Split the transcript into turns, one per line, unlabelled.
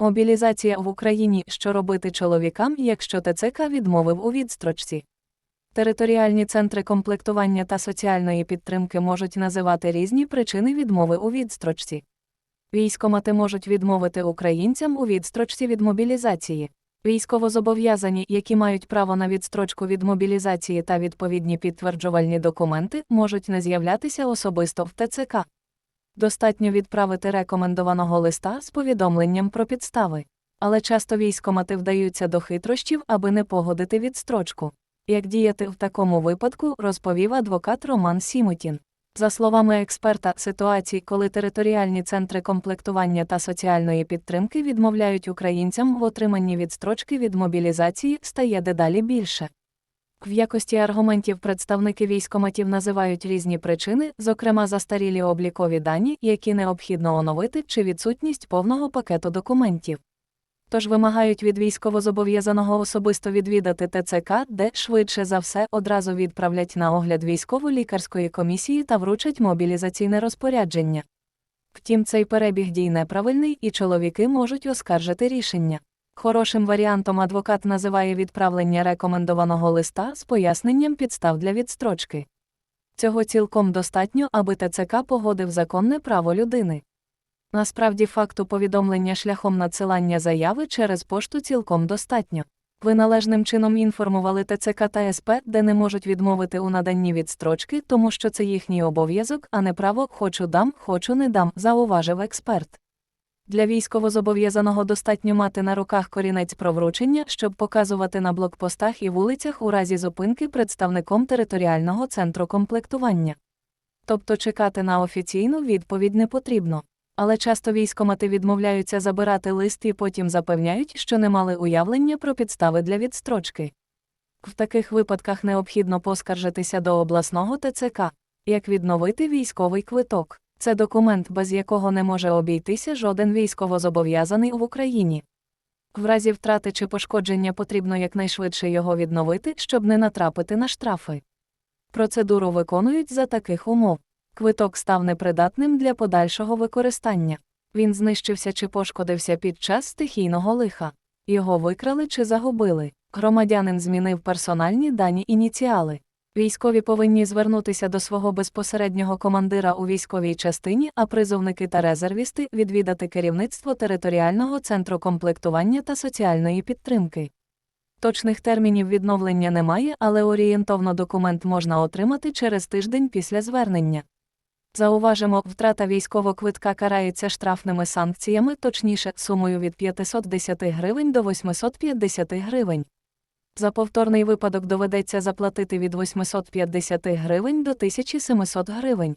Мобілізація в Україні, що робити чоловікам, якщо ТЦК відмовив у відстрочці. Територіальні центри комплектування та соціальної підтримки можуть називати різні причини відмови у відстрочці. Військомати можуть відмовити українцям у відстрочці від мобілізації. Військовозобов'язані, які мають право на відстрочку від мобілізації та відповідні підтверджувальні документи, можуть не з'являтися особисто в ТЦК. Достатньо відправити рекомендованого листа з повідомленням про підстави. Але часто військомати вдаються до хитрощів, аби не погодити відстрочку. Як діяти в такому випадку, розповів адвокат Роман Сімотін. За словами експерта, ситуацій, коли територіальні центри комплектування та соціальної підтримки відмовляють українцям в отриманні відстрочки від мобілізації, стає дедалі більше. В якості аргументів представники військоматів називають різні причини, зокрема застарілі облікові дані, які необхідно оновити, чи відсутність повного пакету документів. Тож вимагають від військовозобов'язаного особисто відвідати ТЦК, де швидше за все одразу відправлять на огляд військово-лікарської комісії та вручать мобілізаційне розпорядження. Втім, цей перебіг дій неправильний і чоловіки можуть оскаржити рішення. Хорошим варіантом адвокат називає відправлення рекомендованого листа з поясненням підстав для відстрочки. Цього цілком достатньо, аби ТЦК погодив законне право людини. Насправді факту повідомлення шляхом надсилання заяви через пошту цілком достатньо. Ви належним чином інформували ТЦК та СП, де не можуть відмовити у наданні відстрочки, тому що це їхній обов'язок, а не право хочу дам, хочу не дам, зауважив експерт. Для військовозобов'язаного достатньо мати на руках корінець про вручення, щоб показувати на блокпостах і вулицях у разі зупинки представником територіального центру комплектування. Тобто чекати на офіційну відповідь не потрібно. Але часто військомати відмовляються забирати лист і потім запевняють, що не мали уявлення про підстави для відстрочки. В таких випадках необхідно поскаржитися до обласного ТЦК, як відновити військовий квиток. Це документ, без якого не може обійтися жоден військовозобов'язаний в Україні. В разі втрати чи пошкодження потрібно якнайшвидше його відновити, щоб не натрапити на штрафи. Процедуру виконують за таких умов. Квиток став непридатним для подальшого використання. Він знищився чи пошкодився під час стихійного лиха. Його викрали чи загубили. Громадянин змінив персональні дані ініціали. Військові повинні звернутися до свого безпосереднього командира у військовій частині, а призовники та резервісти відвідати керівництво територіального центру комплектування та соціальної підтримки. Точних термінів відновлення немає, але орієнтовно документ можна отримати через тиждень після звернення. Зауважимо, втрата військового квитка карається штрафними санкціями, точніше, сумою від 510 гривень до 850 гривень. За повторний випадок доведеться заплатити від 850 гривень до 1700 гривень.